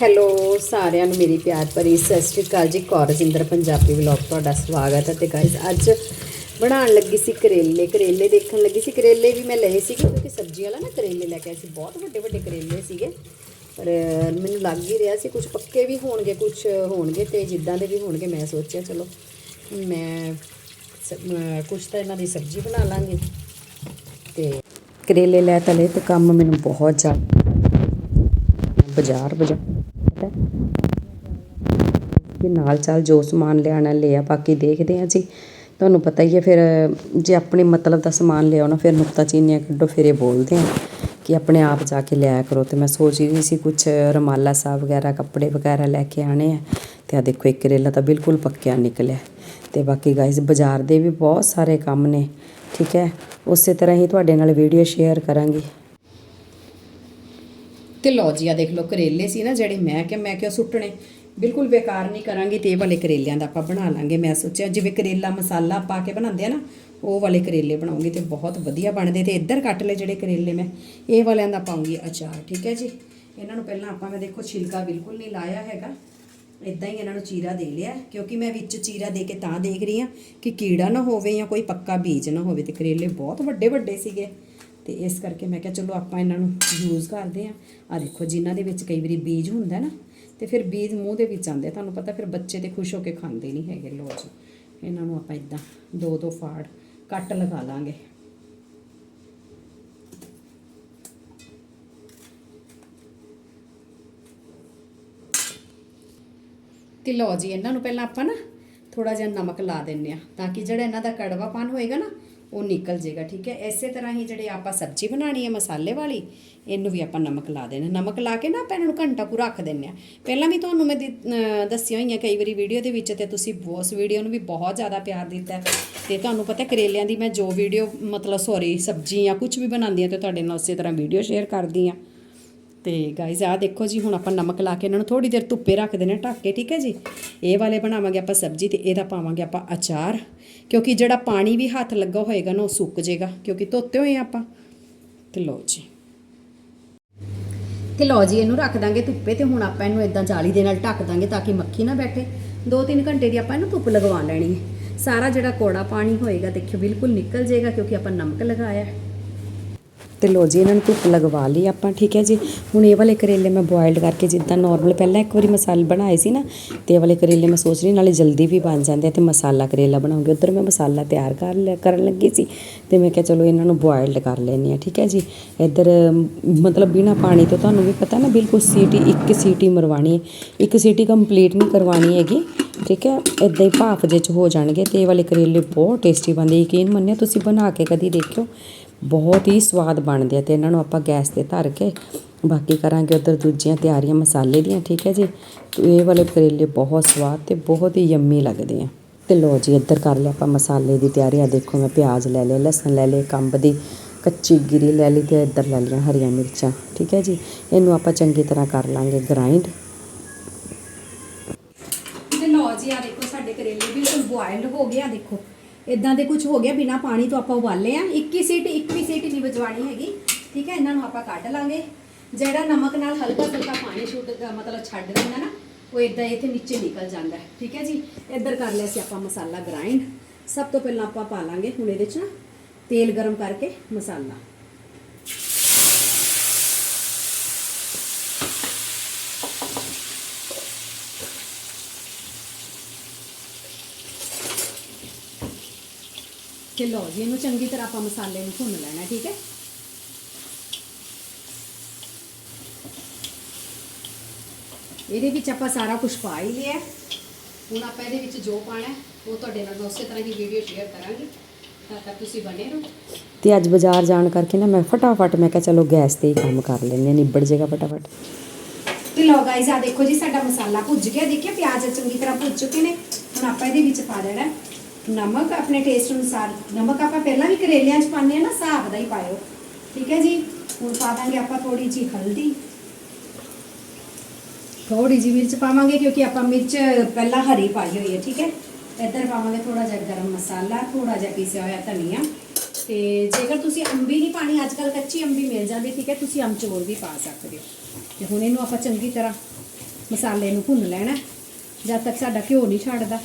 Hello, ਸਾਰਿਆਂ ਨੂੰ ਮੇਰੀ ਪਿਆਰ ਭਰੀ ਸਤਿ ਸ਼੍ਰੀ ਅਕਾਲ ਜੀ। ਕੌਰਜਿੰਦਰ ਪੰਜਾਬੀ ਵਲੌਗ ਤੁਹਾਡਾ ਸਵਾਗਤ ਹੈ ਤੇ ਗਾਇਸ ਅੱਜ ਬਣਾਉਣ ਲੱਗੀ ਸੀ ਕਰੇਲੇ। ਕਰੇਲੇ ਦੇਖਣ ਲੱਗੀ ਸੀ। ਕਰੇਲੇ ਵੀ ਮੈਂ ਲਏ ਸੀ ਕਿਉਂਕਿ ਸਬਜ਼ੀ ਵਾਲਾ ਨਾ ਕਰੇਲੇ ਲੈ ਕੇ ਆਏ ਸੀ। ਬਹੁਤ ਵੱਡੇ ਵੱਡੇ ਕਰੇਲੇ ਸੀਗੇ, ਪਰ ਮੈਨੂੰ ਲੱਗ ਹੀ ਰਿਹਾ ਸੀ ਕੁਝ ਪੱਕੇ ਵੀ ਹੋਣਗੇ ਕੁਝ ਹੋਣਗੇ ਤੇ ਜਿੱਦਾਂ ਦੇ ਵੀ ਹੋਣਗੇ, ਮੈਂ ਸੋਚਿਆ ਚਲੋ ਮੈਂ ਕੁਝ ਤਾਂ ਇਹਨਾਂ ਦੀ ਸਬਜ਼ੀ ਬਣਾ ਲਾਂਗੀ। ਤੇ ਕਰੇਲੇ ਲੈ ਤਲੇ ਤੇ ਕੰਮ ਮੈਨੂੰ ਬਹੁਤ ਜ਼ਿਆਦਾ ਬਾਜ਼ਾਰ ਬਾਜ਼ਾਰ ਪਤਾ ਕਿ ਨਾਲ ਚੱਲ ਜੋ ਸਮਾਨ ਲਿਆਣਾ ਲਿਆ ਬਾਕੀ ਦੇਖਦੇ ਹਾਂ ਜੀ। ਤੁਹਾਨੂੰ ਪਤਾ ਹੀ ਹੈ ਫਿਰ, ਜੇ ਆਪਣੇ ਮਤਲਬ ਦਾ ਸਮਾਨ ਲਿਆਉਣਾ, ਫਿਰ ਨੁਕਤਾਚੀਨੀਆਂ ਕੱਢੋ, ਫਿਰ ਇਹ ਬੋਲਦੇ ਆ ਕਿ ਆਪਣੇ ਆਪ ਜਾ ਕੇ ਲਿਆ ਕਰੋ। ਤੇ ਮੈਂ ਸੋਚ ਰਹੀ ਸੀ ਕੁਝ ਰਮਾਲਾ ਸਾਹਿਬ ਵਗੈਰਾ, ਕੱਪੜੇ ਵਗੈਰਾ ਲੈ ਕੇ ਆਣੇ ਆ। ਤੇ ਆ ਦੇਖੋ, ਇੱਕ ਕਰੇਲਾ ਤਾਂ ਬਿਲਕੁਲ ਪੱਕਿਆ ਨਿਕਲਿਆ। ਤੇ ਬਾਕੀ ਗਾਇਸ ਬਾਜ਼ਾਰ ਦੇ ਵੀ ਬਹੁਤ ਸਾਰੇ ਕੰਮ ਨੇ, ਠੀਕ ਹੈ। ਉਸੇ ਤਰ੍ਹਾਂ ਹੀ ਤੁਹਾਡੇ ਨਾਲ ਵੀਡੀਓ ਸ਼ੇਅਰ ਕਰਾਂਗੀ। ਤੇ ਲਓ ਦੇਖ ਲਓ, ਕਰੇਲੇ ਸੀ ਨਾ ਜਿਹੜੇ ਮੈਂ ਕਿ ਮੈਂ ਕਿਉਂ ਸੁੱਟਣੇ। ਬਿਲਕੁਲ ਬੇਕਾਰ ਨਹੀਂ ਕਰਾਂਗੀ ਤੇ ਇਹ ਵਾਲੇ ਕਰੇਲਿਆਂ ਦਾ ਆਪਾਂ ਬਣਾ ਲਾਂਗੇ। ਮੈਂ ਸੋਚਿਆ, ਜਿਵੇਂ ਕਰੇਲਾ ਮਸਾਲਾ ਪਾ ਕੇ ਬਣਾਉਂਦੇ ਆ ਨਾ, ਉਹ ਵਾਲੇ ਕਰੇਲੇ ਬਣਾਉਂਗੀ ਤੇ ਬਹੁਤ ਵਧੀਆ ਬਣਦੇ ਤੇ ਇੱਧਰ ਕੱਟ ਲਏ ਜਿਹੜੇ ਕਰੇਲੇ ਮੈਂ। ਇਹ ਵਾਲਿਆਂ ਦਾ ਪਾਉਂਗੀ ਅਚਾਰ, ਠੀਕ ਹੈ ਜੀ? ਇਹਨਾਂ ਨੂੰ ਪਹਿਲਾਂ ਆਪਾਂ ਮੈਂ ਦੇਖੋ, ਛਿਲਕਾ ਬਿਲਕੁਲ ਨਹੀਂ ਲਾਇਆ ਹੈਗਾ। ਇਦਾਂ ਹੀ ਇਹਨਾਂ ਨੂੰ ਚੀਰਾ ਦੇ ਲਿਆ, ਕਿਉਂਕਿ ਮੈਂ ਵਿੱਚ ਚੀਰਾ ਦੇ ਕੇ ਤਾਂ ਦੇਖ ਰਹੀ ਹਾਂ ਕਿ ਕੀੜਾ ਨਾ ਹੋਵੇ ਜਾਂ ਕੋਈ ਪੱਕਾ ਬੀਜ ਨਾ ਹੋਵੇ ਤੇ ਕਰੇਲੇ ਬਹੁਤ ਵੱਡੇ ਵੱਡੇ ਸੀਗੇ। ਤੇ ਇਸ ਕਰਕੇ ਮੈਂ ਕਿਹਾ ਚਲੋ ਆਪਾਂ ਇਹਨਾਂ ਨੂੰ ਯੂਜ਼ ਕਰਦੇ ਆ ਆ ਦੇਖੋ ਜਿਨ੍ਹਾਂ ਦੇ ਵਿੱਚ ਕਈ ਵਾਰੀ ਬੀਜ ਹੁੰਦਾ ਨਾ, ਤੇ ਫਿਰ ਬੀਜ ਮੂੰਹ ਦੇ ਵਿੱਚ ਆਉਂਦੇ ਤੁਹਾਨੂੰ ਪਤਾ ਫਿਰ ਬੱਚੇ ਤੇ ਖੁਸ਼ ਹੋ ਕੇ ਖਾਂਦੇ ਨਹੀਂ ਹੈਗੇ ਲੋ ਜੀ। ਇਹਨਾਂ ਨੂੰ ਆਪਾਂ ਇਦਾਂ ਦੋ ਦੋ ਫਾੜ ਕੱਟ ਲਗਾ ਲਾਂਗੇ। ਤੇ ਲਓ ਜੀ, ਇਹਨਾਂ ਨੂੰ ਪਹਿਲਾਂ ਆਪਾਂ ਨਾ ਥੋੜਾ ਜਿਹਾ ਨਮਕ ਲਾ ਦਿੰਨੇ ਆ ਤਾਂ ਕਿ ਜਿਹੜਾ ਇਹਨਾਂ ਦਾ ਕੜਵਾਪਨ ਹੋਏਗਾ ਨਾ ਉਹ ਨਿਕਲ ਜੇਗਾ, ਠੀਕ ਹੈ? ਇਸੇ ਤਰ੍ਹਾਂ ਹੀ ਜਿਹੜੇ ਆਪਾਂ ਸਬਜ਼ੀ ਬਣਾਣੀ ਹੈ ਮਸਾਲੇ ਵਾਲੀ, ਇਹਨੂੰ ਵੀ ਆਪਾਂ ਨਮਕ ਲਾ ਦੇਣਾ। ਨਮਕ ਲਾ ਕੇ ਨਾ ਆਪਾਂ ਇਹਨਾਂ ਨੂੰ ਘੰਟਾ ਕੁ ਰੱਖ ਦਿੰਨੇ ਆ ਪਹਿਲਾਂ ਵੀ ਤੁਹਾਨੂੰ ਮੈਂ ਦਿ- ਦੱਸੀਆਂ ਹੋਈਆਂ ਕਈ ਵਾਰੀ ਵੀਡੀਓ ਦੇ ਵਿੱਚ ਤੇ ਤੁਸੀਂ ਉਸ ਵੀਡੀਓ ਨੂੰ ਵੀ ਬਹੁਤ ਜ਼ਿਆਦਾ ਪਿਆਰ ਦਿੱਤਾ ਹੈ। ਤੇ ਤੁਹਾਨੂੰ ਪਤਾ ਕਰੇਲਿਆਂ ਦੀ ਮੈਂ ਜੋ ਵੀਡੀਓ, ਮਤਲਬ ਸੌਰੀ ਸਬਜ਼ੀ ਜਾਂ ਕੁਝ ਵੀ ਬਣਾਉਂਦੀ ਆ ਤੇ ਤੁਹਾਡੇ ਨਾਲ ਉਸੇ ਤਰ੍ਹਾਂ ਵੀਡੀਓ ਸ਼ੇਅਰ ਕਰਦੀ ਆ ਤੇ ਗਾਇਜ਼ ਆ ਦੇਖੋ ਜੀ, ਹੁਣ ਆਪਾਂ ਨਮਕ ਲਾ ਕੇ ਇਹਨਾਂ ਨੂੰ ਥੋੜੀ ਦੇਰ ਧੁੱਪੇ ਰੱਖ ਦੇਣਾ ਢੱਕ ਕੇ, ਠੀਕ ਹੈ ਜੀ? ਇਹ ਵਾਲੇ ਬਣਾਵਾਂਗੇ ਆਪਾਂ ਸਬਜ਼ੀ ਤੇ ਇਹਦਾ ਪਾਵਾਂਗੇ ਆਪਾਂ ਅਚਾਰ, ਕਿਉਂਕਿ ਜਿਹੜਾ ਪਾਣੀ ਵੀ ਹੱਥ ਲੱਗਾ ਹੋਏਗਾ ਨਾ, ਉਹ ਸੁੱਕ ਜਾਏਗਾ, ਕਿਉਂਕਿ ਧੋਤੇ ਹੋਏ ਆ ਆਪਾਂ। ਤੇ ਲਓ ਜੀ। ਤੇ ਲਓ ਜੀ, ਇਹਨੂੰ ਰੱਖ ਦਾਂਗੇ ਧੁੱਪੇ ਤੇ, ਹੁਣ ਆਪਾਂ ਇਹਨੂੰ ਇਦਾਂ ਜਾਲੀ ਦੇ ਨਾਲ ਢੱਕ ਦਾਂਗੇ ਤਾਂ ਕਿ ਮੱਖੀ ਨਾ ਬੈਠੇ। 2-3 ਘੰਟੇ ਦੀ ਆਪਾਂ ਇਹਨੂੰ ਧੁੱਪ ਲਗਵਾ ਲੈਣੀ ਹੈ। ਸਾਰਾ ਜਿਹੜਾ ਕੋੜਾ ਪਾਣੀ ਹੋਏਗਾ, ਦੇਖਿਓ, ਬਿਲਕੁਲ ਨਿਕਲ ਜਾਏਗਾ, ਕਿਉਂਕਿ ਆਪਾਂ ਨਮਕ ਲਗਾਇਆ ਹੈ। ਤੇ ਲੋ ਜੀ, ਇਹਨਾਂ ਨੂੰ ਧੁੱਪ ਲਗਵਾ ਲਈ ਆਪਾਂ, ਠੀਕ ਹੈ ਜੀ। ਹੁਣ ਇਹ ਵਾਲੇ ਕਰੇਲੇ ਮੈਂ ਬੋਇਲਡ ਕਰਕੇ ਜਿੱਦਾਂ ਨਾਰਮਲ ਪਹਿਲਾਂ ਇੱਕ ਵਾਰੀ ਮਸਾਲੇ ਬਣਾਏ ਸੀ ਨਾ, ਤੇ ਇਹ ਵਾਲੇ ਕਰੇਲੇ ਮੈਂ ਸੋਚ ਰਹੀ ਨਾਲੇ ਜਲਦੀ ਵੀ ਬਣ ਜਾਂਦੇ ਆ ਤੇ ਮਸਾਲਾ ਕਰੇਲਾ ਬਣਾਉਂਗੀ। ਉਧਰ ਮੈਂ ਮਸਾਲਾ ਤਿਆਰ ਕਰ ਲਿਆ, ਕਰਨ ਲੱਗੀ ਸੀ ਤੇ ਮੈਂ ਕਿਹਾ ਚਲੋ ਇਹਨਾਂ ਨੂੰ ਬੋਇਲਡ ਕਰ ਲੈਣੀ ਆ ਠੀਕ ਹੈ ਜੀ। ਇੱਧਰ, ਮਤਲਬ ਬਿਨਾ ਪਾਣੀ ਤੋਂ ਤੁਹਾਨੂੰ ਵੀ ਪਤਾ ਨਾ, ਬਿਲਕੁਲ ਸੀਟੀ, ਇੱਕ ਸੀਟੀ ਮਰਵਾਣੀ ਹੈ। ਇੱਕ ਸੀਟੀ ਕੰਪਲੀਟ ਨਹੀਂ ਕਰਵਾਣੀ ਹੈਗੀ, ਠੀਕ ਹੈ। ਇਦਾਂ ਹੀ ਭਾਫ ਜਿਹੇ ਚ ਹੋ ਜਾਣਗੇ ਤੇ ਇਹ ਵਾਲੇ ਕਰੇਲੇ ਬਹੁਤ ਟੇਸਟੀ ਬਣਦੇ, ਯਕੀਨ ਮੰਨਿਓ ਤੁਸੀਂ ਬਣਾ ਕੇ ਕਦੀ ਦੇਖਿਓ। ਬਹੁਤ ਹੀ ਸਵਾਦ ਬਣਦੇ ਆ ਤੇ ਇਹਨਾਂ ਨੂੰ ਆਪਾਂ ਗੈਸ ਤੇ ਧਰ ਕੇ ਬਾਕੀ ਕਰਾਂਗੇ ਉਧਰ ਦੂਜੀਆਂ ਤਿਆਰੀਆਂ ਮਸਾਲੇ ਦੀਆਂ, ਠੀਕ ਹੈ ਜੀ? ਤੇ ਇਹ ਵਾਲੇ ਕਰੇਲੇ ਬਹੁਤ ਸਵਾਦ ਤੇ ਬਹੁਤ ਹੀ ਯੰਮੀ ਲੱਗਦੇ ਆ। ਤੇ ਲੋ ਜੀ, ਇੱਧਰ ਕਰ ਲਿਆ ਆਪਾਂ ਮਸਾਲੇ ਦੀ ਤਿਆਰੀ। ਆ ਦੇਖੋ ਮੈਂ ਪਿਆਜ਼ ਲੈ ਲਿਆ ਲਸਣ ਲੈ ਲਿਆ ਕੰਬ ਦੀ ਕੱਚੀ ਗਿਰੀ ਲੈ ਲਈ ਤੇ ਇੱਧਰ ਲੈ ਲਈਆਂ ਹਰੀਆਂ ਮਿਰਚਾਂ, ਠੀਕ ਹੈ ਜੀ? ਇਹਨੂੰ ਆਪਾਂ ਚੰਗੀ ਤਰ੍ਹਾਂ ਕਰ ਲਾਂਗੇ ਗ੍ਰਾਈਂਡ ਤੇ ਲਓ ਜੀ, ਆ ਦੇਖੋ ਸਾਡੇ ਕਰੇਲੇ ਬਿਲਕੁਲ ਬੋਇਲਡ ਹੋ ਗਏ ਆ, ਦੇਖੋ। ਇਦਾਂ ਦੇ ਕੁਝ ਹੋ ਗਿਆ, ਬਿਨਾ ਪਾਣੀ ਤੋਂ ਆਪਾਂ ਉਬਾਲੇ ਆ। 21 ਸੀਟ 21 ਸੀਟ ਨਹੀਂ ਵਜਵਾਣੀ ਹੈਗੀ। ਠੀਕ ਹੈ, ਇਹਨਾਂ ਨੂੰ ਆਪਾਂ ਕੱਢ ਲਾਂਗੇ। ਜਿਹੜਾ ਨਮਕ ਨਾਲ ਹਲਕਾ ਹਲਕਾ ਪਾਣੀ ਛੁੱਟ ਮਤਲਬ ਛੱਡ ਦਿੰਦਾ ਨਾ, ਉਹ ਇਦਾਂ ਇੱਥੇ ਨੀਚੇ ਨਿਕਲ ਜਾਂਦਾ ਠੀਕ ਹੈ ਜੀ? ਇੱਧਰ ਕਰ ਲਿਆ ਸੀ ਆਪਾਂ ਮਸਾਲਾ ਗ੍ਰਾਈਂਡ ਸਭ ਤੋਂ ਪਹਿਲਾਂ ਆਪਾਂ ਪਾ ਲਾਂਗੇ ਹੁਣ ਇਹਦੇ 'ਚ ਨਾ ਤੇਲ ਗਰਮ ਕਰਕੇ ਮਸਾਲਾ। ਤੇ ਲਓ ਜੀ ਇਹਨੂੰ ਚੰਗੀ ਤਰ੍ਹਾਂ ਆਪਾਂ ਮਸਾਲੇ ਨੂੰ ਭੁੰਨ ਲੈਣਾ ਠੀਕ ਹੈ? ਇਹਦੇ ਵਿੱਚ ਆਪਾਂ ਸਾਰਾ ਕੁਝ ਪਾ ਹੀ ਲਿਆ ਹੁਣ ਆਪਾਂ ਇਹਦੇ ਵਿੱਚ ਜੋ ਪਾਣਾ ਉਹ ਤੁਹਾਡੇ ਨਾਲ ਉਸੇ ਤਰ੍ਹਾਂ ਹੀ ਵੀਡੀਓ ਸ਼ੇਅਰ ਕਰਾਂਗੀ ਤਾਂ ਤੱਕ ਤੁਸੀਂ ਬਣੇ ਰਹੋ। ਤੇ ਅੱਜ ਬਾਜ਼ਾਰ ਜਾਣ ਕਰਕੇ ਨਾ ਮੈਂ ਫਟਾਫਟ ਮੈਂ ਕਿਹਾ ਚਲੋ ਗੈਸ ਤੇ ਹੀ ਕੰਮ ਕਰ ਲੈਂਦੇ ਨਿਬੜ ਜਾਏਗਾ ਫਟਾਫਟ। ਤੇ ਲਓ ਗਾਇਜ਼ ਆ ਦੇਖੋ ਜੀ ਸਾਡਾ ਮਸਾਲਾ ਭੁੱਜ ਗਿਆ। ਦੇਖਿਆ ਪਿਆਜ਼ ਚੰਗੀ ਤਰ੍ਹਾਂ ਭੁੱਜ ਚੁੱਕੇ ਨੇ। ਹੁਣ ਆਪਾਂ ਇਹਦੇ ਵਿੱਚ ਪਾ ਦੇਣਾ ਨਮਕ ਆਪਣੇ ਟੇਸਟ ਅਨੁਸਾਰ, ਨਮਕ ਆਪਾਂ ਪਹਿਲਾਂ ਵੀ ਕਰੇਲਿਆਂ 'ਚ ਪਾਉਂਦੇ ਆ ਨਾ ਹਿਸਾਬ ਦਾ ਹੀ ਪਾਇਓ। ਠੀਕ ਹੈ ਜੀ? ਹੁਣ ਪਾ ਦਾਂਗੇ ਆਪਾਂ ਥੋੜੀ ਜੀ ਹਲਦੀ। ਥੋੜੀ ਜੀ ਮਿਰਚ ਪਾਵਾਂਗੇ, ਕਿਉਂਕਿ ਆਪਾਂ ਮਿਰਚ ਪਹਿਲਾਂ ਹਰੀ ਪਾਈ ਹੋਈ ਹੈ, ਠੀਕ ਹੈ? ਇੱਧਰ ਪਾਵਾਂਗੇ ਥੋੜਾ ਜਿਹਾ ਗਰਮ ਮਸਾਲਾ ਥੋੜਾ ਜਿਹਾ ਪੀਸਿਆ ਹੋਇਆ ਧਨੀਆ। ਤੇ ਜੇਕਰ ਤੁਸੀਂ ਅੰਬੀ ਨਹੀਂ ਪਾਣੀ ਅੱਜ ਕੱਲ ਕੱਚੀ ਅੰਬੀ ਮਿਲ ਜਾਂਦੀ, ਠੀਕ ਹੈ? ਤੁਸੀਂ ਅਮਚੂਰ ਵੀ ਪਾ ਸਕਦੇ ਹੋ। ਤੇ ਹੁਣ ਇਹਨੂੰ ਆਪਾਂ ਚੰਗੀ ਤਰ੍ਹਾਂ ਮਸਾਲੇ ਨੂੰ ਭੁੰਨ ਲੈਣਾ ਜਦ ਤੱਕ ਸਾਡਾ ਘਿਓ ਨਹੀਂ ਛੱਡਦਾ।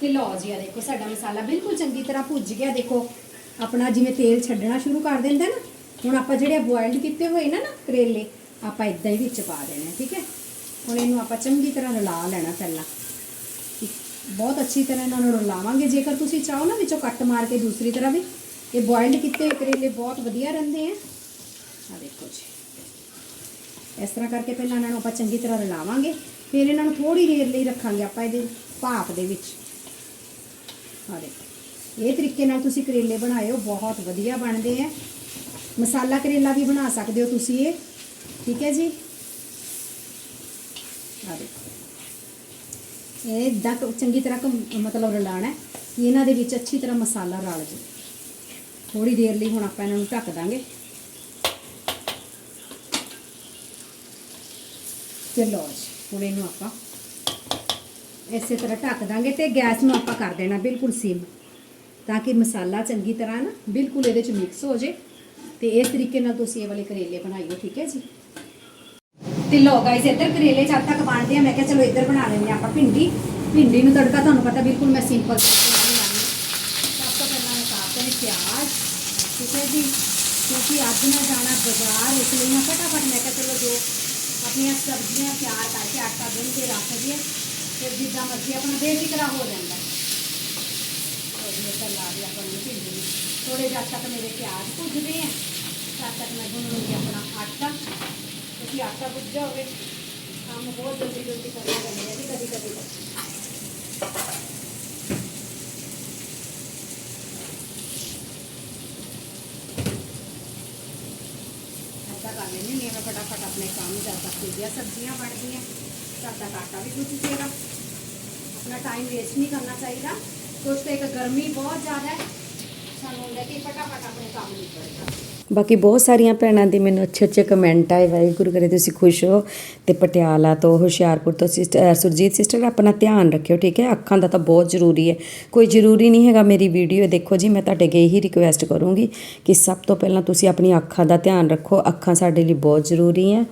ਤੇ ਲਓ ਜੀ ਆ ਦੇਖੋ, ਸਾਡਾ ਮਸਾਲਾ ਬਿਲਕੁਲ ਚੰਗੀ ਤਰ੍ਹਾਂ ਭੁੱਜ ਗਿਆ। ਦੇਖੋ, ਆਪਣਾ ਜਿਵੇਂ ਤੇਲ ਛੱਡਣਾ ਸ਼ੁਰੂ ਕਰ ਦਿੰਦਾ ਨਾ, ਹੁਣ ਆਪਾਂ ਜਿਹੜੇ ਬੋਇਲਡ ਕੀਤੇ ਹੋਏ ਨਾ ਨਾ ਕਰੇਲੇ, ਆਪਾਂ ਇਦਾਂ ਹੀ ਵਿੱਚ ਪਾ ਦੇਣੇ, ਠੀਕ ਹੈ? ਹੁਣ ਇਹਨੂੰ ਆਪਾਂ ਚੰਗੀ ਤਰ੍ਹਾਂ ਰਲਾ ਲੈਣਾ ਪਹਿਲਾਂ। ਬਹੁਤ ਅੱਛੀ ਤਰ੍ਹਾਂ ਇਹਨਾਂ ਨੂੰ ਰਲਾਵਾਂਗੇ। ਜੇਕਰ ਤੁਸੀਂ ਚਾਹੋ ਨਾ ਵਿੱਚੋਂ ਕੱਟ ਮਾਰ ਕੇ ਦੂਸਰੀ ਤਰ੍ਹਾਂ ਵੀ, ਇਹ ਬੋਇਲਡ ਕੀਤੇ ਹੋਏ ਕਰੇਲੇ ਬਹੁਤ ਵਧੀਆ ਰਹਿੰਦੇ ਆ। ਆ ਦੇਖੋ ਜੀ। ਇਸ ਤਰ੍ਹਾਂ ਕਰਕੇ ਪਹਿਲਾਂ ਇਹਨਾਂ ਨੂੰ ਆਪਾਂ ਚੰਗੀ ਤਰ੍ਹਾਂ ਰਲਾਵਾਂਗੇ। ਫਿਰ ਇਹਨਾਂ ਨੂੰ ਥੋੜੀ ਦੇਰ ਲਈ ਰੱਖਾਂਗੇ ਆਪਾਂ ਇਹਦੇ ਭਾਪ ਦੇ ਵਿੱਚ। ਆ ਦੇਖੋ ਇਹ ਤਰੀਕੇ ਨਾਲ ਤੁਸੀਂ ਕਰੇਲੇ ਬਣਾਇਓ ਬਹੁਤ ਵਧੀਆ ਬਣਦੇ ਆ। ਮਸਾਲਾ ਕਰੇਲਾ ਵੀ ਬਣਾ ਸਕਦੇ ਹੋ ਤੁਸੀਂ ਇਹ। ਠੀਕ ਹੈ ਜੀ? ਆ ਦੇਖੋ। ਇਹ ਏਦਾਂ ਕੁ ਚੰਗੀ ਤਰ੍ਹਾਂ ਕੁ ਮਤਲਬ ਰਲਾਣਾ ਕਿ ਇਹਨਾਂ ਦੇ ਵਿੱਚ ਅੱਛੀ ਤਰ੍ਹਾਂ ਮਸਾਲਾ ਰਲ ਜੇ ਥੋੜੀ ਦੇਰ ਲਈ ਹੁਣ ਆਪਾਂ ਇਹਨਾਂ ਨੂੰ ਢੱਕ ਦਾਂਗੇ। ਤੇ ਲਓ ਜੀ, ਹੁਣ ਇਹਨੂੰ ਆਪਾਂ ਇਸੇ ਤਰ੍ਹਾਂ ਢੱਕ ਦਾਂਗੇ ਤੇ ਗੈਸ ਨੂੰ ਆਪਾਂ ਕਰ ਦੇਣਾ ਬਿਲਕੁਲ ਸਿਮ, ਤਾਂ ਕਿ ਮਸਾਲਾ ਚੰਗੀ ਤਰ੍ਹਾਂ ਨਾ ਬਿਲਕੁਲ ਇਹਦੇ ਚ ਮਿਕਸ ਹੋ ਜੇ। ਤੇ ਇਸ ਤਰੀਕੇ ਨਾਲ ਤੁਸੀਂ ਇਹ ਵਾਲੇ ਕਰੇਲੇ ਬਣਾਈਓ ਠੀਕ ਹੈ ਜੀ? ਤੇ ਲੋ ਗਾਇਸ ਇੱਧਰ ਕਰੇਲੇ ਜਦ ਤੱਕ ਬਣਦੇ ਆ, ਮੈਂ ਕਿਹਾ ਚਲੋ ਇੱਧਰ ਬਣਾ ਲੈਂਦੇ ਹਾਂ ਆਪਾਂ ਭਿੰਡੀ। ਭਿੰਡੀ ਨੂੰ ਤੜਕਾ ਤੁਹਾਨੂੰ ਪਤਾ ਬਿਲਕੁਲ ਮੈਂ ਸਿੰਪਲ ਤਰੀਕੇ ਹਾਂ। ਸਭ ਤੋਂ ਪਹਿਲਾਂ ਮੈਂ ਕਾਟਦੇ ਨੇ ਪਿਆਜ਼, ਠੀਕ ਹੈ ਜੀ? ਕਿਉਂਕਿ ਅੱਜ ਮੈਂ ਜਾਣਾ ਬਾਜ਼ਾਰ, ਇਸ ਲਈ ਮੈਂ ਫਟਾਫਟ ਮੈਂ ਕਿਹਾ ਚਲੋ ਜੋ ਆਪਣੀਆਂ ਸਬਜ਼ੀਆਂ ਤਿਆਰ ਕਰਕੇ ਆਟਾ ਗੁੰਨ ਕੇ ਰੱਖ ਦਈਏ फिर जिदा मर्ज़ी अपना बेबी हो जाता है। और ये सलाद तो भिंडी। थोड़े जब तक मेरे प्याज भुजते हैं। तब तक मैं भुन लूँगी अपना आटा। क्योंकि आटा भुजा जाओगे। काम बहुत जल्दी जल्दी करना करनी है कभी कभी ऐसा कर लेंगे मैं फटाफट अपने काम ज़्यादा सीधियाँ सब्ज़ियाँ बढ़ गई हैं। ਸਾਡਾ ਕਾਟਾ ਵੀ ਗੁੱਝ ਜੇਗਾ ਆਪਣਾ ਟਾਈਮ ਵੇਸਟ ਨਹੀਂ ਕਰਨਾ ਚਾਹੀਦਾ। ਕੁਝ ਤਾਂ ਇੱਕ ਗਰਮੀ ਬਹੁਤ ਜ਼ਿਆਦਾ ਹੈ। ਸਾਨੂੰ ਹੁੰਦਾ ਕਿ ਫਟਾਫਟ ਆਪਣੇ ਕੰਮ ਨਿਪਟਾਈਏ ਬਾਕੀ ਬਹੁਤ ਸਾਰੀਆਂ ਭੈਣਾਂ ਦੇ ਮੈਨੂੰ ਅੱਛੇ ਅੱਛੇ ਕਮੈਂਟ ਆਏ। ਵਾਹਿਗੁਰੂ ਕਰੇ ਤੁਸੀਂ ਖੁਸ਼ ਹੋ ਤੇ ਪਟਿਆਲਾ ਤੋਂ ਹੁਸ਼ਿਆਰਪੁਰ ਤੋਂ ਸਿਸਟਰ ਸੁਰਜੀਤ ਸਿਸਟਰ ਆਪਣਾ ਧਿਆਨ ਰੱਖਿਓ, ਠੀਕ ਹੈ? ਅੱਖਾਂ ਦਾ ਤਾਂ ਬਹੁਤ ਜ਼ਰੂਰੀ ਹੈ। ਕੋਈ ਜ਼ਰੂਰੀ ਨਹੀਂ ਹੈਗਾ ਮੇਰੀ ਵੀਡੀਓ ਦੇਖੋ ਜੀ, ਮੈਂ ਤੁਹਾਡੇ ਅੱਗੇ ਹੀ ਰਿਕੁਐਸਟ ਕਰੂੰਗੀ ਕਿ ਸਭ ਤੋਂ ਪਹਿਲਾਂ ਤੁਸੀਂ ਆਪਣੀ ਅੱਖਾਂ ਦਾ ਧਿਆਨ ਰੱਖੋ। ਅੱਖਾਂ ਸਾਡੇ ਲਈ ਬਹੁਤ ਜ਼ਰੂਰੀ ਹੈ।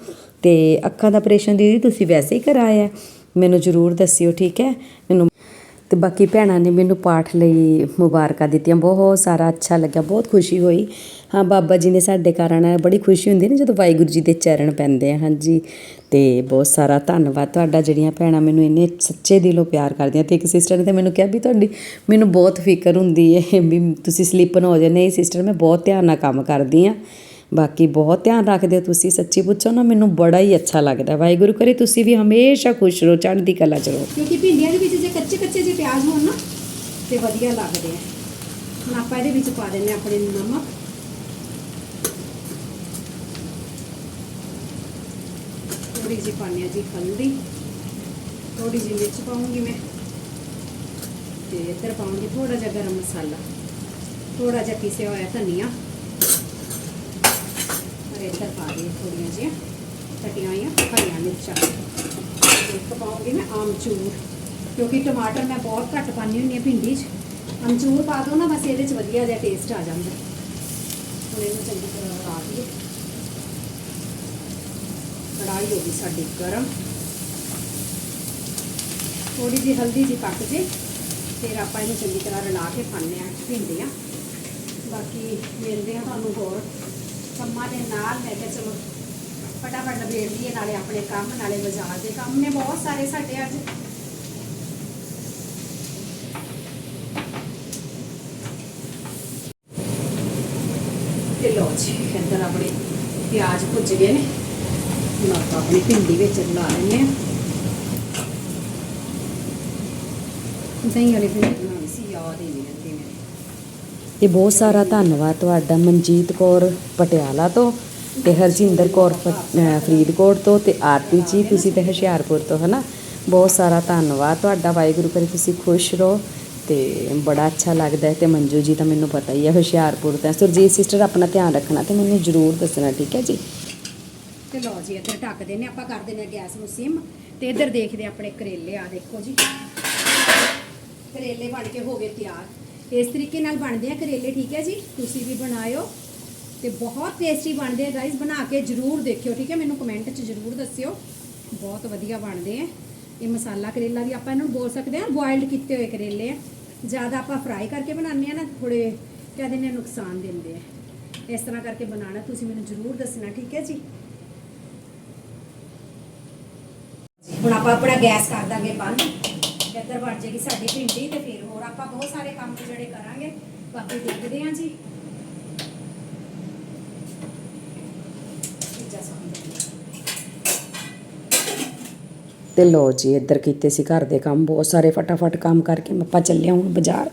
ਤੇ ਅੱਖਾਂ ਦਾ ਆਪਰੇਸ਼ਨ ਦੀਦੀ ਤੁਸੀਂ ਵੈਸੇ ਹੀ ਕਰਾਇਆ ਹੈ? ਮੈਨੂੰ ਜ਼ਰੂਰ ਦੱਸਿਓ, ਠੀਕ ਹੈ? ਮੈਨੂੰ ਤੇ ਬਾਕੀ ਭੈਣਾਂ ਨੇ ਮੈਨੂੰ ਪਾਠ ਲਈ ਮੁਬਾਰਕਾਂ ਦਿੱਤੀਆਂ। ਬਹੁਤ ਸਾਰਾ ਅੱਛਾ ਲੱਗਿਆ, ਬਹੁਤ ਖੁਸ਼ੀ ਹੋਈ। ਹਾਂ, ਬਾਬਾ ਜੀ ਨੇ ਸਾਡੇ ਕਾਰਨ ਬੜੀ ਖੁਸ਼ੀ ਹੁੰਦੀ ਨਾ ਜਦੋਂ ਵਾਹਿਗੁਰੂ ਜੀ ਦੇ ਚਰਨ ਪੈਂਦੇ ਆ, ਹਾਂਜੀ। ਤੇ ਬਹੁਤ ਸਾਰਾ ਧੰਨਵਾਦ ਤੁਹਾਡਾ, ਜਿਹੜੀਆਂ ਭੈਣਾਂ ਮੈਨੂੰ ਇੰਨੇ ਸੱਚੇ ਦਿਲੋਂ ਪਿਆਰ ਕਰਦੀਆਂ। ਤੇ ਇੱਕ ਸਿਸਟਰ ਨੇ ਤਾਂ ਮੈਨੂੰ ਕਿਹਾ ਵੀ ਤੁਹਾਡੀ ਮੈਨੂੰ ਬਹੁਤ ਫਿਕਰ ਹੁੰਦੀ ਹੈ ਵੀ ਤੁਸੀਂ ਸਲਿੱਪ ਨਾ ਹੋ ਜਾਏ ਨਹੀਂ ਸਿਸਟਰ ਮੈਂ ਬਹੁਤ ਧਿਆਨ ਨਾਲ ਕੰਮ ਕਰਦੀ ਆ ਬਾਕੀ ਬਹੁਤ ਧਿਆਨ ਰੱਖਦੇ ਹੋ ਤੁਸੀਂ, ਸੱਚੀ ਪੁੱਛੋ ਨਾ, ਮੈਨੂੰ ਬੜਾ ਹੀ ਅੱਛਾ ਲੱਗਦਾ ਵਾਹਿਗੁਰੂ ਕਰੇ ਤੁਸੀਂ ਵੀ ਹਮੇਸ਼ਾ ਖੁਸ਼ ਰਹੋ, ਚੜ੍ਹਦੀ ਕਲਾ ਚ ਰਹੋ। ਕਿਉਂਕਿ ਭਿੰਡੀਆਂ ਦੇ ਵਿੱਚ ਜੇ ਕੱਚੇ ਕੱਚੇ ਜੇ ਪਿਆਜ਼ ਹੋਣ ਨਾ, ਤੇ ਵਧੀਆ ਲੱਗਦੇ ਆ। ਹੁਣ ਆਪਾਂ ਇਹਦੇ ਵਿੱਚ ਪਾ ਦਿੰਦੇ ਆਪਣੇ ਨਮਕ। ਥੋੜੀ ਜਿਹੀ ਪਾਉਂਦੇ ਹਾਂ ਜੀ ਹਲਦੀ। ਥੋੜੀ ਜਿਹੀ ਮਿਰਚ ਪਾਉਂਗੀ ਮੈਂ। ਤੇ ਇੱਧਰ ਪਾਉਂਗੀ ਥੋੜਾ ਜਿਹਾ ਗਰਮ ਮਸਾਲਾ। ਥੋੜਾ ਜਿਹਾ ਪੀਸਿਆ ਹੋਇਆ ਧਨੀਆ। ਔਰ ਪਾ ਦੇ ਥੋੜੀਆਂ ਜਿਹੀਆਂ ਕਟੀਆਂ ਹੋਈਆਂ, ਹਰੀਆਂ ਮਿਰਚਾਂ। ਇੱਕ ਪਾਉਂਗੀ ਮੈਂ ਆਮਚੂਰ, ਕਿਉਂਕਿ ਟਮਾਟਰ ਮੈਂ ਬਹੁਤ ਘੱਟ ਪਾਉਂਦੀ ਹੁੰਦੀ ਹਾਂ ਭਿੰਡੀ 'ਚ। ਆਮਚੂਰ ਪਾ ਦੋ ਨਾ, ਬਸ ਇਹਦੇ 'ਚ ਵਧੀਆ ਜਿਹਾ ਟੇਸਟ ਆ ਜਾਂਦਾ। ਹੁਣ ਇਹਨੂੰ ਚੰਗੀ ਤਰ੍ਹਾਂ ਲਾ ਦਈਏ। ਕੜਾਹੀ ਹੋ ਗਈ ਸਾਡੀ ਗਰਮ। ਥੋੜੀ ਜਿਹੀ ਹਲਦੀ ਜੀ ਪੱਕ ਜੇ, ਫਿਰ ਆਪਾਂ ਇਹਨੂੰ ਚੰਗੀ ਤਰ੍ਹਾਂ ਰਲਾ ਕੇ ਪਾਉਂਦੇ ਆ ਭਿੰਡੀਆਂ। ਬਾਕੀ ਮਿਲਦੇ ਆ ਤੁਹਾਨੂੰ ਹੋਰ। ਮੰਮਾ ਦੇ ਨਾਲ ਮੈਂ ਕਿਹਾ ਚਲੋ ਫਟਾਫਟ ਲਬੇੜ ਲਈਏ, ਨਾਲੇ ਆਪਣੇ ਕੰਮ, ਨਾਲੇ ਬਾਜ਼ਾਰ ਦੇ ਕੰਮ ਨੇ ਬਹੁਤ ਸਾਰੇ ਸਾਡੇ ਅੱਜ। ਤੇ ਲੋ ਜੀ, ਇੱਧਰ ਆਪਣੇ ਪਿਆਜ਼ ਭੁੱਜ ਗਏ ਨੇ। ਹੁਣ ਆਪਾਂ ਆਪਣੀ ਭਿੰਡੀ ਵਿੱਚ ਲਾ ਲੈਂਦੇ ਆ ਦਹੀਂ ਵਾਲੀ ਭਿੰਡੀ ਬਣਾਉਣੀ ਸੀ, ਯਾਦ ਹੀ ਨਹੀਂ ਰਹਿੰਦੀ ਮੇਰੇ ਤੇ ਬਹੁਤ ਸਾਰਾ ਧੰਨਵਾਦ ਤੁਹਾਡਾ ਮਨਜੀਤ ਕੌਰ ਪਟਿਆਲਾ ਤੋਂ ਤੇ ਹਰਜਿੰਦਰ ਕੌਰ ਫਰੀਦਕੋਟ ਤੋਂ ਤੇ ਆਰਤੀ ਜੀ, ਤੁਸੀਂ ਤੇ ਹੁਸ਼ਿਆਰਪੁਰ ਤੋਂ, ਹਨਾ? ਬਹੁਤ ਸਾਰਾ ਧੰਨਵਾਦ ਤੁਹਾਡਾ, ਵਾਹਿਗੁਰੂ ਕਰੇ ਤੁਸੀਂ ਖੁਸ਼ ਰਹੋ ਤੇ ਬੜਾ ਅੱਛਾ ਲੱਗਦਾ ਹੈ ਤੇ ਮੰਜੂ ਜੀ ਤਾਂ ਮੈਨੂੰ ਪਤਾ ਹੀ ਹੈ ਹੁਸ਼ਿਆਰਪੁਰ ਤੋਂ ਸੁਰਜੀਤ ਸਿਸਟਰ ਆਪਣਾ ਧਿਆਨ ਰੱਖਣਾ ਤੇ ਮੈਨੂੰ ਜ਼ਰੂਰ ਦੱਸਣਾ, ਠੀਕ ਹੈ ਜੀ? ਤੇ ਲਓ ਜੀ, ਇੱਧਰ ਢੱਕਦੇ ਨੇ ਆਪਾਂ ਕਰ ਦਿੰਦੇ ਗੈਸ ਨੂੰ ਸਿਮ ਤੇ ਇੱਧਰ ਦੇਖਦੇ ਆਪਣੇ ਕਰੇਲੇ ਆ ਦੇਖੋ ਜੀ। ਕਰੇਲੇ ਬਣ ਕੇ ਹੋ ਗਏ ਤਿਆਰ। ਇਸ ਤਰੀਕੇ ਨਾਲ ਬਣਦੇ ਆ ਕਰੇਲੇ, ਠੀਕ ਹੈ ਜੀ? ਤੁਸੀਂ ਵੀ ਬਣਾਇਓ ਤੇ ਬਹੁਤ ਟੇਸਟੀ ਬਣਦੇ ਆ ਗਾਇਸ ਬਣਾ ਕੇ ਜਰੂਰ ਦੇਖਿਓ, ਠੀਕ ਹੈ? ਮੈਨੂੰ ਕਮੈਂਟ 'ਚ ਜਰੂਰ ਦੱਸਿਓ। ਬਹੁਤ ਵਧੀਆ ਬਣਦੇ ਆ। ਇਹ ਮਸਾਲਾ ਕਰੇਲਾ ਵੀ ਆਪਾਂ ਇਹਨੂੰ ਬੋਲ ਸਕਦੇ ਆ ਬੋਇਲਡ ਕੀਤੇ ਹੋਏ ਕਰੇਲੇ ਆ। ਜ਼ਿਆਦਾ ਆਪਾਂ ਫਰਾਈ ਕਰਕੇ ਬਣਾਉਂਦੇ ਆ ਨਾ ਥੋੜੇ ਕਹਿੰਦੇ ਨੇ ਨੁਕਸਾਨ ਦਿੰਦੇ ਆ। ਇਸ ਤਰ੍ਹਾਂ ਕਰਕੇ ਬਣਾਉਣਾ, ਤੁਸੀਂ ਮੈਨੂੰ ਜਰੂਰ ਦੱਸਣਾ, ਠੀਕ ਹੈ ਜੀ? ਹੁਣ ਆਪਾਂ ਆਪਣਾ ਗੈਸ ਕਰ ਦਾਂਗੇ ਬੰਦ। ਇੱਧਰ ਬਣ ਜਾਏਗੀ ਸਾਡੀ ਭਿੰਡੀ ਤੇ ਫਿਰ ਹੋਰ ਆਪਾਂ ਬਹੁਤ ਸਾਰੇ ਕੰਮ ਜਿਹੜੇ ਕਰਾਂਗੇ, ਬਾਕੀ ਦੇਖਦੇ ਹਾਂ ਜੀ। ਤੇ ਲੋ ਜੀ, ਇੱਧਰ ਕੀਤੇ ਸੀ ਘਰ ਦੇ ਕੰਮ, ਬਹੁਤ ਸਾਰੇ ਫਟਾਫਟ ਕੰਮ ਕਰਕੇ ਆਪਾਂ ਚੱਲੇ ਹੁਣ ਬਾਜ਼ਾਰ।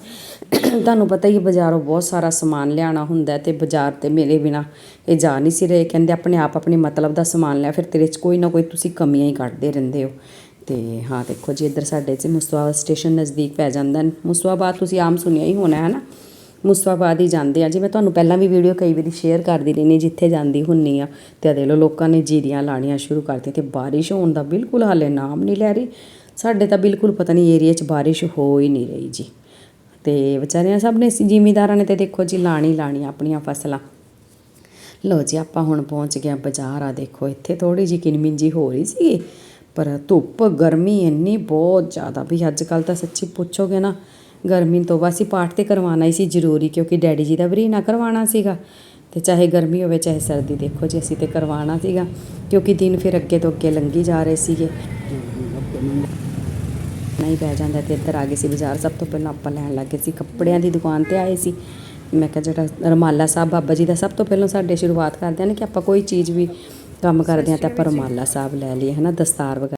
ਤੁਹਾਨੂੰ ਪਤਾ ਹੀ ਹੈ, ਬਾਜ਼ਾਰੋਂ ਬਹੁਤ ਸਾਰਾ ਸਮਾਨ ਲਿਆਣਾ ਹੁੰਦਾ ਤੇ ਬਾਜ਼ਾਰ ਤੇ ਮੇਰੇ ਬਿਨਾ ਇਹ ਜਾ ਨਹੀਂ ਸੀ ਰਹੇ। ਕਹਿੰਦੇ ਆਪਣੇ ਆਪ ਆਪਣੇ ਮਤਲਬ ਦਾ ਸਮਾਨ ਲਿਆ, ਫਿਰ ਤੇਰੇ 'ਚ ਕੋਈ ਨਾ ਕੋਈ ਤੁਸੀਂ ਕਮੀਆਂ ਹੀ ਕੱਢਦੇ ਰਹਿੰਦੇ ਹੋ। ਤੇ ਹਾਂ, ਦੇਖੋ ਜੀ, ਇੱਧਰ ਸਾਡੇ 'ਚ ਮੁਸਤਫਾ ਸਟੇਸ਼ਨ ਨਜ਼ਦੀਕ ਪੈ ਜਾਂਦਾ। ਹੈ। ਤੁਸੀਂ ਆਮ ਸੁਣਿਆ ਹੀ ਹੋਣਾ ਹੈ ਨਾ ਮੁਸਤਫਾਬਾਦ ਹੀ ਜਾਂਦੇ ਆ। ਜੀ ਮੈਂ ਤੁਹਾਨੂੰ ਪਹਿਲਾਂ ਵੀ ਵੀਡੀਓ ਕਈ ਵਾਰੀ ਸ਼ੇਅਰ ਕਰਦੀ ਰਹਿੰਦੀ, ਜਿੱਥੇ ਜਾਂਦੀ ਹੁੰਨੀ ਆ, ਤੇ ਆ ਦੇਖ ਲਓ ਲੋਕਾਂ ਨੇ ਜੀਰੀਆਂ ਲਾਣੀਆਂ ਸ਼ੁਰੂ ਕਰਤੀਆਂ ਤੇ ਬਾਰਿਸ਼ ਹੋਣ ਦਾ ਬਿਲਕੁਲ ਹਾਲੇ ਨਾਮ ਨਹੀਂ ਲੈ ਰਹੀ। ਸਾਡੇ ਤਾਂ ਬਿਲਕੁਲ ਪਤਾ ਨਹੀਂ ਏਰੀਆ 'ਚ ਬਾਰਿਸ਼ ਹੋ ਹੀ ਨਹੀਂ ਰਹੀ ਜੀ। ਤੇ ਵਿਚਾਰਿਆਂ ਸਭ ਨੇ ਜ਼ਿਮੀਦਾਰਾਂ ਨੇ ਤੇ ਦੇਖੋ ਜੀ ਲਾਣੀ ਲਾਣੀ ਆਪਣੀਆਂ ਫਸਲਾਂ। ਲੋ ਜੀ, ਆਪਾਂ ਹੁਣ ਪਹੁੰਚ ਗਏ ਹਾਂ ਬਾਜ਼ਾਰ ਆ ਦੇਖੋ, ਇੱਥੇ ਥੋੜੀ ਜਿਹੀ ਕਿਨਮਿੰਜੀ ਹੋ ਰਹੀ ਸੀ ਪਰ ਧੁੱਪ, ਗਰਮੀ ਇੰਨੀ ਬਹੁਤ ਜ਼ਿਆਦਾ। ਵੀ ਅੱਜ ਕੱਲ ਤਾਂ ਸੱਚੀ ਪੁੱਛੋਗੇ ਨਾ, ਗਰਮੀ ਤੋਂ ਬਸ ਹੀ ਪਾਠ ਤੇ ਕਰਵਾਉਣਾ ਹੀ ਸੀ ਜ਼ਰੂਰੀ, ਕਿਉਂਕਿ ਡੈਡੀ ਜੀ ਦਾ ਵੀ ਨਾ ਕਰਵਾਉਣਾ ਸੀਗਾ। ਤੇ ਚਾਹੇ ਗਰਮੀ ਹੋਵੇ, ਚਾਹੇ ਸਰਦੀ, ਦੇਖੋ ਜੀ ਅਸੀਂ ਤੇ ਕਰਵਾਉਣਾ ਸੀਗਾ, ਕਿਉਂਕਿ ਦਿਨ ਫਿਰ ਅੱਗੇ ਤੋਂ ਅੱਗੇ ਲੰਘੀ ਜਾ ਰਹੇ ਸੀਗੇ। ਨਹੀਂ ਪੈ ਜਾਂਦਾ ਤੇ ਇੱਧਰ ਆ ਗਏ ਸੀ ਬਾਜ਼ਾਰ। ਸਭ ਤੋਂ ਪਹਿਲਾਂ ਆਪਾਂ ਲੈਣ ਲੱਗੇ ਸੀ, ਕੱਪੜਿਆਂ ਦੀ ਦੁਕਾਨ ਤੇ ਆਏ ਸੀ। ਮੈਂ ਕਿਹਾ ਜਿਹੜਾ ਰਮਾਲਾ ਸਾਹਿਬ ਬਾਬਾ ਜੀ ਦਾ ਸਭ ਤੋਂ ਪਹਿਲਾਂ ਸਾਡੇ ਸ਼ੁਰੂਆਤ ਕਰਦੇ ਨੇ ਕਿ ਆਪਾਂ ਕੋਈ ਚੀਜ਼ ਵੀ ਕੰਮ ਕਰਦੇ ਆ ਤਾਂ ਆਪਾਂ ਸਾਹਿਬ ਲੈ ਲਈਏ ਹਨਾ ਦਸਤਾਰ ਵਗੈਰਾ।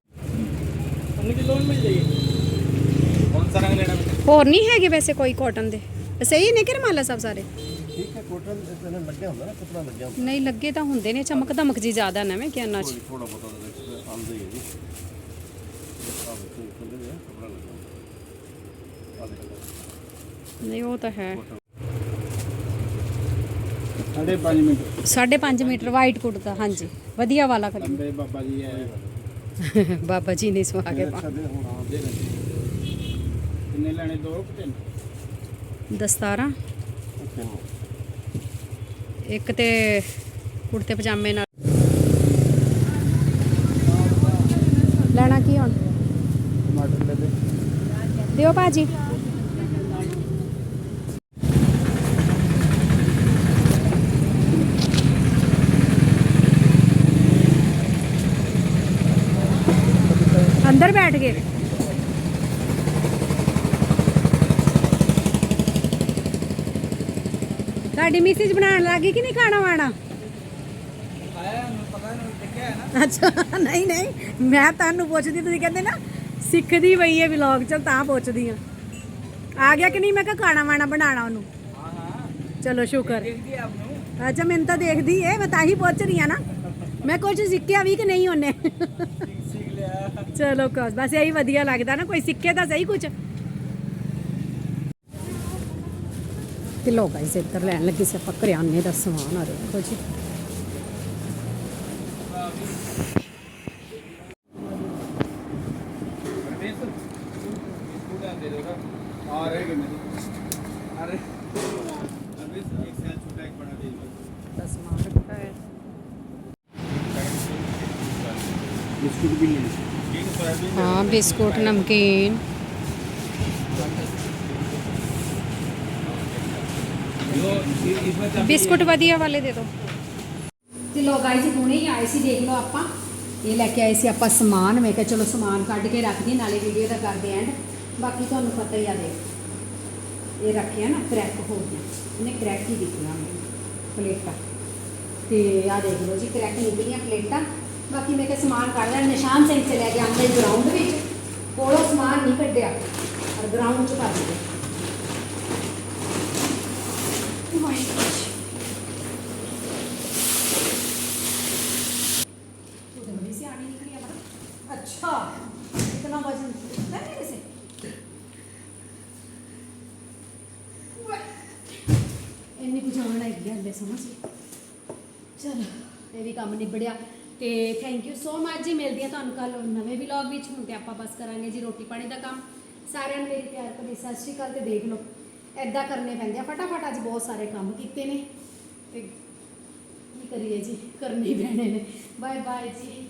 ਹੋਰ ਨਹੀਂ ਹੈਗੇ ਵੈਸੇ ਕੋਈ ਕਾਟਨ ਦੇ। ਸਹੀ ਨੇ ਕਿ ਰੁਮਾਲਾ ਸਾਹਿਬ ਸਾਰੇ? ਠੀਕ ਹੈ ਕਾਟਨ ਇਹਨਾਂ ਲੱਗਿਆ ਹੁੰਦਾ ਨਾ ਕਪੜਾ ਲੱਗਿਆ ਹੁੰਦਾ। ਨਹੀਂ ਲੱਗੇ ਤਾਂ ਹੁੰਦੇ ਨੇ ਚਮਕ ਧਮਕ ਜੀ ਜ਼ਿਆਦਾ ਨਾ ਮੈਂ ਕਿਹਾ ਜੀ ਥੋੜਾ ਬਹੁਤਾ ਆਉਂਦੇ ਹੀ ਜੀ। ਨਹੀਂ ਉਹ ਤਾਂ ਹੈ। 5.5 ਮੀਟਰ। ਮੀਟਰ ਵਾਈਟ ਕੁੜਤਾ ਹਾਂਜੀ। ਵਧੀਆ ਵਾਲਾ ਕਰੀ ਲੰਬੇ ਬਾਬਾ ਜੀ ਐ। ਬਾਬਾ ਜੀ ਨੇ ਸਵਾ ਕੇ ਪਾ ਕਿੰਨੇ ਲੈਣੇ? ਦੋ ਕਿ ਤਿੰਨ? ਦਸਤਾਰਾਂ। ਇੱਕ ਤੇ ਕੁੜਤੇ ਪਜਾਮੇ ਨਾਲ। ਲੈਣਾ ਕੀ ਹੁਣ? ਟਮਾਟਰ ਦੇ ਦਿਓ ਭਾਜੀ। ਅੰਦਰ ਬੈਠ ਗਏ। ਤੁਹਾਡੀ ਮਿਸਿਸ ਬਣਾਉਣ ਲੱਗੀ ਕਿ ਨਹੀਂ ਖਾਣਾ ਵਾਣਾ? ਅੱਛਾ, ਨਹੀਂ ਨਹੀਂ, ਮੈਂ ਤੁਹਾਨੂੰ ਪੁੱਛਦੀ, ਤੁਸੀਂ ਕਹਿੰਦੇ ਨਾ ਸਿੱਖਦੀ ਪਈ ਹੈ ਵਲੌਗ ਚ, ਤਾਂ ਪੁੱਛਦੀ ਆ ਆ ਗਿਆ ਕਿ ਨਹੀਂ? ਮੈਂ ਕਿਹਾ ਖਾਣਾ ਵਾਣਾ ਬਣਾਉਣਾ ਉਹਨੂੰ। ਚਲੋ, ਸ਼ੁਕਰ। ਅੱਛਾ, ਮੈਨੂੰ ਤਾਂ ਦੇਖਦੀ ਏ, ਮੈਂ ਤਾਂ ਹੀ ਪੁੱਛ ਰਹੀ ਆ ਨਾ। ਮੈਂ ਕੁਝ ਸਿੱਖਿਆ ਵੀ ਕਿ ਨਹੀਂ ਉਹਨੇ? ਚਲੋ ਕਸ, ਬਸ ਇਹੀ ਵਧੀਆ ਲੱਗਦਾ ਨਾ, ਕੋਈ ਸਿੱਖੇ ਤਾਂ ਸਹੀ ਕੁਝ ਤੇ ਲੋ ਗਾਇਸ ਇੱਧਰ ਲੈਣ ਲੱਗੀ ਸੀ ਆਪਾਂ, ਕਰਿਆਨੇ ਦਾ ਸਮਾਨ ਆ ਦੇਖੋ ਜੀ। ਬਿਸਕੁਟ ਵੀ ਲੈਣੇ ਸੀ ਹਾਂ ਬਿਸਕੁਟ ਨਮਕੀਨ। ਬਿਸਕੁਟ ਵਧੀਆ ਵਾਲੇ ਦੇ ਦਿਓ ਤੇ ਲੋ ਗਾਇਸ ਹੁਣੇ ਹੀ ਆਏ ਸੀ ਦੇਖ ਲਓ ਆਪਾਂ। ਇਹ ਲੈ ਕੇ ਆਏ ਸੀ ਆਪਾਂ ਸਮਾਨ। ਮੈਂ ਕਿਹਾ ਚਲੋ ਸਮਾਨ ਕੱਢ ਕੇ ਰੱਖ ਦਈਏ ਨਾਲੇ ਵੀਡੀਓ ਦਾ ਕਰਦੇ ਐਂਡ ਬਾਕੀ ਤੁਹਾਨੂੰ ਪਤਾ ਹੀ ਆ ਦੇ ਇਹ ਰੱਖਿਆ ਨਾ ਕਰੈਕ ਹੋ ਗਿਆ ਇਹਨੇ ਕਰੈਕ ਹੀ ਦਿੱਤੀਆਂ ਪਲੇਟਾਂ। ਤੇ ਆ ਦੇਖ ਲਓ ਜੀ ਕਰੈਕ ਨਿਕਲੀਆਂ ਪਲੇਟਾਂ। ਬਾਕੀ ਮੈਂ ਕਿਹਾ ਸਮਾਨ ਕੱਢ ਲਿਆ ਨਿਸ਼ਾਨ ਸਿੰਘ ਚਲੇ ਗਿਆ ਆਪਣੇ ਗਰਾਊਂਡ ਵਿੱਚ ਕੋਲੋਂ ਸਮਾਨ ਨਹੀਂ ਕੱਢਿਆ ਔਰ ਗਰਾਊਂਡ 'ਚ ਭੱਜ ਗਿਆ Oh my gosh. तू तो बड़ी सियानी निकली है बड़ा अच्छा इतना वजन है मेरे से ਇੰਨੀ ਕੁ ਜਾਣ ਹੈਗੀ ਆ ਹਲੇ ਸਮਝ ਚਲੋ ਇਹ ਵੀ ਕੰਮ ਨਿਬੜਿਆ ਤੇ ਥੈਂਕ ਯੂ ਸੋ ਮੱਚ ਜੀ, ਮਿਲਦੀ ਆ ਤੁਹਾਨੂੰ ਕੱਲ ਨਵੇਂ ਵਲੌਗ ਵਿੱਚ। ਹੁਣ ਤੇ ਆਪਾਂ ਬਸ ਕਰਾਂਗੇ ਜੀ ਰੋਟੀ ਪਾਣੀ ਦਾ ਕੰਮ। ਸਾਰਿਆਂ ਨੂੰ ਮੇਰੀ ਪਿਆਰ ਭਰੀ ਸਤਿ ਸ਼੍ਰੀ ਅਕਾਲ ਤੇ ਦੇਖ ਲਓ। ਐਦਾਂ ਕਰਨੇ ਪੈਂਦੇ ਆ, ਫਟਾਫਟ ਅੱਜ ਬਹੁਤ ਸਾਰੇ ਕੰਮ ਕੀਤੇ ਨੇ। ਤੇ ਕੀ ਕਰੀਏ ਜੀ, ਕਰਨੇ ਪੈਣੇ ਨੇ। ਬਾਏ ਬਾਏ ਜੀ।